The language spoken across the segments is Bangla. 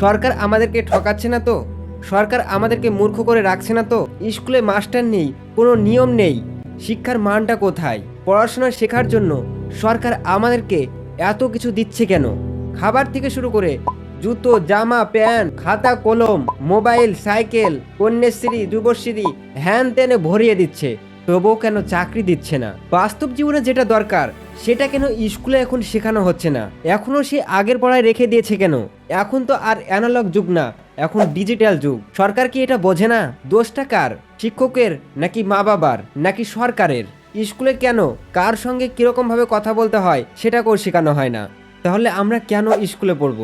সরকার আমাদেরকে ঠকাচ্ছে না তো? সরকার আমাদেরকে মূর্খ করে রাখছে না তো? স্কুলে মাস্টার নেই, কোনো নিয়ম নেই। শিক্ষার মানটা কোথায়? পড়াশোনা শেখার জন্য সরকার আমাদেরকে এত কিছু দিচ্ছে কেন? খাবার থেকে শুরু করে জুতো, জামা, প্যান্ট, খাতা, কলম, মোবাইল, সাইকেল কন্যাশ্রী যুবশ্রী হ্যান ত্যানে ভরিয়ে দিচ্ছে। তবুও কেন চাকরি দিচ্ছে না? বাস্তব জীবনে যেটা দরকার সেটা কেন স্কুলে এখন শেখানো হচ্ছে না? এখনও সে আগের পড়ায় রেখে দিয়েছে কেন? এখন তো আর অ্যানালগ যুগ না, এখন ডিজিটাল যুগ। সরকার কি এটা বোঝে না? দোষটা কার? শিক্ষকের নাকি মা বাবার? নাকি সরকারের? স্কুলে কেন? কার সঙ্গে কীরকম ভাবে কথা বলতে হয়? সেটা কেউ শেখানো হয় না। তাহলে আমরা কেন স্কুলে পড়ব?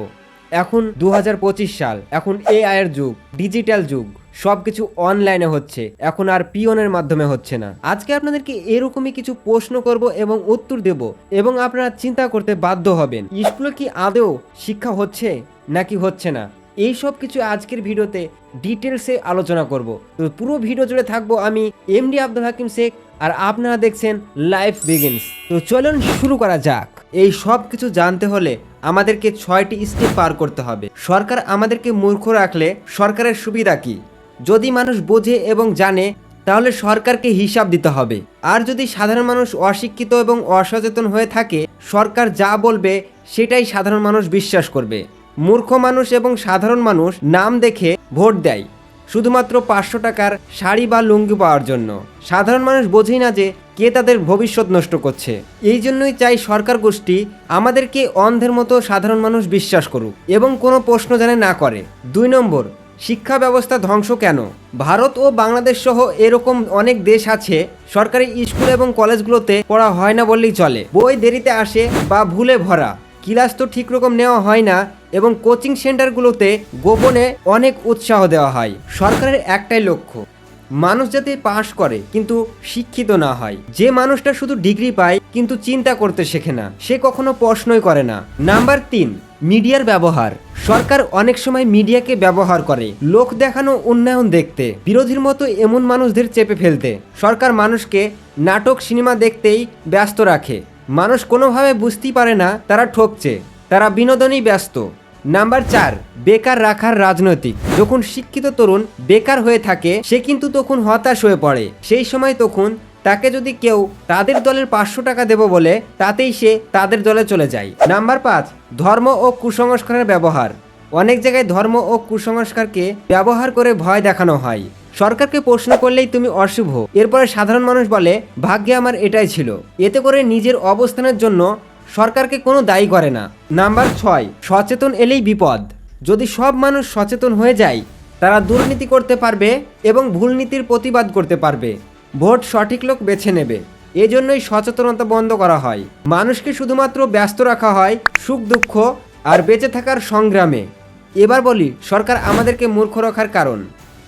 এখন দু হাজার পঁচিশ সাল, এখন এআই এর যুগ ডিজিটাল যুগ। সবকিছু অনলাইনে হচ্ছে। এখন আর পিওনের মাধ্যমে হচ্ছে না। আজকে আপনাদেরকে এরকমই কিছু প্রশ্ন করব এবং উত্তর দেব এবং আপনারা চিন্তা করতে বাধ্য হবেন। স্কুলে কি আদৌ শিক্ষা হচ্ছে নাকি হচ্ছে না? এই সব কিছু আজকের ভিডিওতে ডিটেলসে আলোচনা করব। তো পুরো ভিডিও জুড়ে থাকব আমি এমডি আব্দুল হাকিম শেখ আর আপনারা দেখছেন লাইফ বিগিনস তো চলুন শুরু করা যাক। এই সব কিছু জানতে হলে আমাদেরকে ছয়টি স্টেপ পার করতে হবে। সরকার আমাদেরকে মূর্খ রাখলে সরকারের সুবিধা কি? যদি মানুষ বোঝে এবং জানে, তাহলে সরকারকে হিসাব দিতে হবে। আর যদি সাধারণ মানুষ অশিক্ষিত এবং অসচেতন হয়ে থাকে, সরকার যা বলবে, সেটাই সাধারণ মানুষ বিশ্বাস করবে। মূর্খ মানুষ এবং সাধারণ মানুষ নাম দেখে ভোট দেয়, শুধুমাত্র পাঁচশো টাকার শাড়ি বা লুঙ্গি পাওয়ার জন্য। সাধারণ মানুষ বোঝেই না যে, কে তাদের ভবিষ্যৎ নষ্ট করছে। এই জন্যই চাই সরকার গোষ্ঠী, আমাদেরকে অন্ধের মতো সাধারণ মানুষ বিশ্বাস করুক এবং কোনো প্রশ্ন জানে না করে। দুই নম্বর শিক্ষা ব্যবস্থা ধ্বংস কেন? ভারত ও বাংলাদেশ সহ এরকম অনেক দেশ আছে, সরকারি স্কুল এবং কলেজগুলোতে পড়া হয় না বললেই চলে। বই দেরিতে আসে বা ভুলে ভরা। ক্লাস তো ঠিক রকম নেওয়া হয় না এবং কোচিং সেন্টারগুলোতে গোপনে অনেক উৎসাহ দেওয়া হয়। সরকারের একটাই লক্ষ্য মানুষ যাতে পাশ করে, কিন্তু শিক্ষিত না হয়। যে মানুষটা শুধু ডিগ্রি পায়, কিন্তু চিন্তা করতে শেখে না। সে কখনো প্রশ্নই করে না। নাম্বার তিন, মিডিয়ার ব্যবহার। সরকার অনেক সময় মিডিয়াকে ব্যবহার করে। লোক দেখানো, উন্নয়ন দেখতে। বিরোধীর মতো এমন মানুষদের চেপে ফেলতে। সরকার মানুষকে নাটক, সিনেমা দেখতেই ব্যস্ত রাখে। মানুষ কোনোভাবে বুঝতেই পারে না, তারা ঠকছে। তারা বিনোদনেই ব্যস্ত। নাম্বার চার, বেকার রাখার রাজনৈতিক। যখন শিক্ষিত তরুণ বেকার হয়ে থাকে, সে কিন্তু তখন হতাশ হয়ে পড়ে। সেই সময় তখন তাকে যদি কেউ তাদের দলের পাঁচশো টাকা দেব বলে, তাতেই সে তাদের দলে চলে যায়। নাম্বার পাঁচ, ধর্ম ও কুসংস্কারের ব্যবহার। অনেক জায়গায় ধর্ম ও কুসংস্কারকে ব্যবহার করে ভয় দেখানো হয়। সরকারকে প্রশ্ন করলেই তুমি অশুভ। এরপরে সাধারণ মানুষ বলে, ভাগ্যে আমার এটাই ছিল। এতে করে নিজের অবস্থানের জন্য সরকারকে কোনো দায়ী করে না। নাম্বার ছয়, সচেতন এলেই বিপদ। যদি সব মানুষ সচেতন হয়ে যায়, তারা দুর্নীতি করতে পারবে এবং ভুল নীতির প্রতিবাদ করতে পারবে। ভোট সঠিক লোক বেছে নেবে। এজন্যই সচেতনতা বন্ধ করা হয়। মানুষকে শুধুমাত্র ব্যস্ত রাখা হয় সুখ দুঃখ আর বেঁচে থাকার সংগ্রামে। এবার বলি, সরকার আমাদেরকে মূর্খ রাখার কারণ।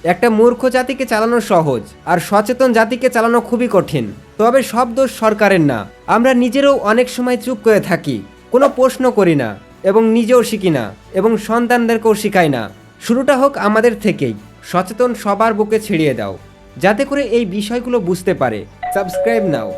একটা মূর্খ জাতিকে চালানো সহজ আর সচেতন জাতিকে চালানো খুবই কঠিন। তবে সব দোষ সরকারের না। আমরা নিজেরও অনেক সময় চুপ করে থাকি, কোনো প্রশ্ন করি না, এবং নিজেও শিখি না, এবং সন্তানদেরকেও শিখাই না। শুরুটা হোক আমাদের থেকেই। সচেতন সবার বুকে ছিড়িয়ে দাও। যাতে করে এই বিষয়গুলো বুঝতে পারে। সাবস্ক্রাইব নাও।